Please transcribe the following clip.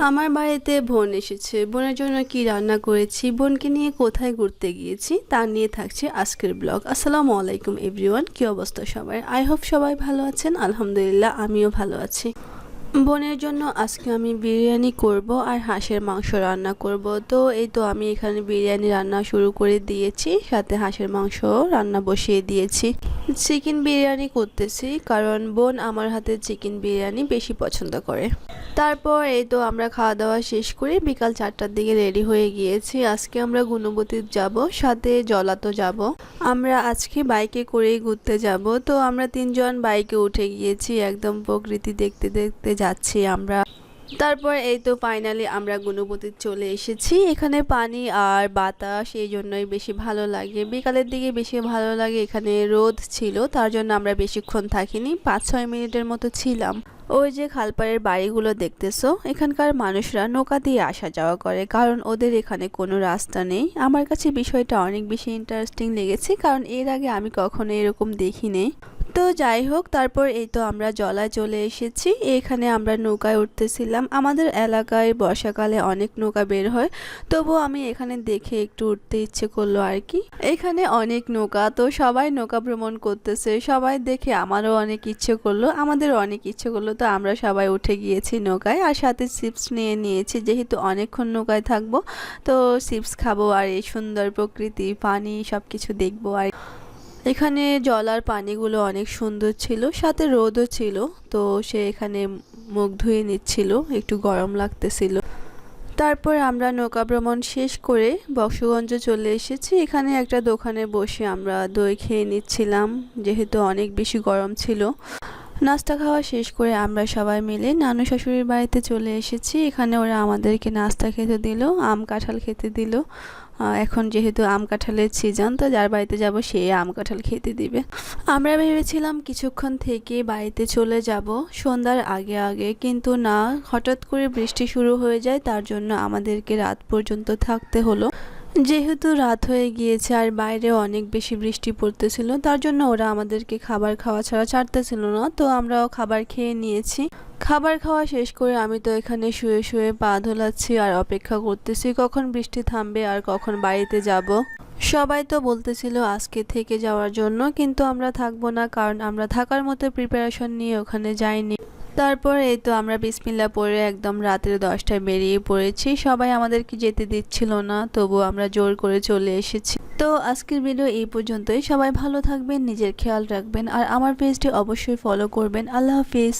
আমার বাড়িতে বোন এসেছে। বোনের জন্য কি রান্না করেছি, বোনকে নিয়ে কোথায় ঘুরতে গিয়েছি, তা নিয়ে থাকছে আজকের ব্লগ। আসসালামু আলাইকুম, এভরিওয়ান, কি অবস্থা সবাই আই হোপ সবাই ভালো আছেন, আলহামদুলিল্লাহ আমিও ভালো আছি। বোনের জন্য আজকে আমি বিরিয়ানি করব আর হাঁসের মাংস রান্না করব। তো এই তো আমি এখানে বিরিয়ানি রান্না শুরু করে দিয়েছি, সাথে হাঁসের মাংস রান্না বসিয়ে দিয়েছি। চিকেন বিরিয়ানি করতেছি, কারণ বোন আমার হাতে চিকেন বিরিয়ানি বেশি পছন্দ করে। তারপর এই তো আমরা খাওয়া দাওয়া শেষ করে বিকাল চারটার দিকে রেডি হয়ে গিয়েছি। আজকে আমরা গুণবতী যাব, সাথে জলাতো যাব। আমরা আজকে বাইকে করেই ঘুরতে যাব। তো আমরা তিনজন বাইকে উঠে গিয়েছি, একদম প্রকৃতি দেখতে দেখতে যাচ্ছি আমরা। তারপর এই তো ফাইনালি আমরা গুণবতী চলে এসেছি। এখানে পানি আর বাতাস এই জন্যই বেশি ভালো লাগে। বিকালের দিকে বেশি ভালো লাগে এখানে রোদ ছিল, তার জন্য আমরা বেশিক্ষণ থাকিনি পাঁচ ছয় মিনিটের মতো ছিলাম। ওই যে খালপাড়ের বাড়িগুলো দেখতেছো, এখানকার মানুষরা নৌকা দিয়ে আসা যাওয়া করে, কারণ ওদের এখানে কোনো রাস্তা নেই। আমার কাছে বিষয়টা অনেক বেশি ইন্টারেস্টিং লেগেছে, কারণ এর আগে আমি কখনো এরকম দেখিনি। তো যাই হোক, তারপর এই তো আমরা জলায় চলে এসেছি। এখানে আমরা নৌকায় উঠতেছিলাম। আমাদের এলাকায় বর্ষাকালে অনেক নৌকা বের হয়। তবু আমি এখানে দেখে একটু উঠতে ইচ্ছে করল আর কি। এখানে অনেক নৌকা, তো সবাই নৌকা ভ্রমণ করতেছে। সবাই দেখে আমারও অনেক ইচ্ছে করল। আমাদের অনেক ইচ্ছে করল, তো আমরা সবাই উঠে গিয়েছি নৌকায়। আর সাথে চিপস নিয়ে নিয়েছি, যেহেতু অনেকক্ষণ নৌকায় থাকব, তো চিপস খাব আর এই সুন্দর প্রকৃতি, পানি সব কিছু দেখব আর এখানে জল আর পানিগুলো অনেক সুন্দর ছিল, সাথে রোদও ছিল, তো সে এখানে মুখ ধুয়ে নিচ্ছিল, একটু গরম লাগতেছিল। তারপর আমরা নৌকা ভ্রমণ শেষ করে বক্সগঞ্জ চলে এসেছি। এখানে একটা দোকানে বসে আমরা দই খেয়ে নিচ্ছিলাম, যেহেতু অনেক বেশি গরম ছিল। নাস্তা খাওয়া শেষ করে আমরা সবাই মিলে নানু শাশুড়ির বাড়িতে চলে এসেছি। এখানে ওরা আমাদেরকে নাস্তা খেতে দিল, আম কাঁঠাল খেতে দিল। এখন যেহেতু আম কাঁঠালের সিজন তো যার বাড়িতে যাব সে আম কাঁঠাল খেতে দিবে। আমরা ভেবেছিলাম কিছুক্ষণ থেকে বাড়িতে চলে যাব। সন্ধ্যার আগে আগে, কিন্তু না, হঠাৎ করে বৃষ্টি শুরু হয়ে যায়, তার জন্য আমাদেরকে রাত পর্যন্ত থাকতে হলো। যেহেতু রাত হয়ে গিয়েছে আর বাইরে অনেক বেশি বৃষ্টি পড়তেছিল, তার জন্য ওরা আমাদেরকে খাবার খাওয়া ছাড়া ছাড়তেছিল না। তো আমরাও খাবার খেয়ে নিয়েছি। খাবার খাওয়া শেষ করে আমি তো এখানে শুয়ে শুয়ে পা ধোলাচ্ছি আর অপেক্ষা করতেছি, কখন বৃষ্টি থামবে আর কখন বাড়িতে যাব। সবাই তো বলতেছিল আজকে থেকে যাওয়ার জন্য, কিন্তু আমরা থাকব না কারণ আমরা থাকার মতো প্রিপারেশন নিয়ে ওখানে যাইনি। তারপর এই তো আমরা বিসমিল্লা পরে একদম রাতের দশটায় বেরিয়ে পড়েছি। সবাই আমাদেরকে যেতে দিচ্ছিল না তবু আমরা জোর করে চলে এসেছি। তো আজকের ভিডিও এই পর্যন্তই। সবাই ভালো থাকবেন, নিজের খেয়াল রাখবেন, আর আমার পেজটি অবশ্যই ফলো করবেন। আল্লাহ হাফিজ।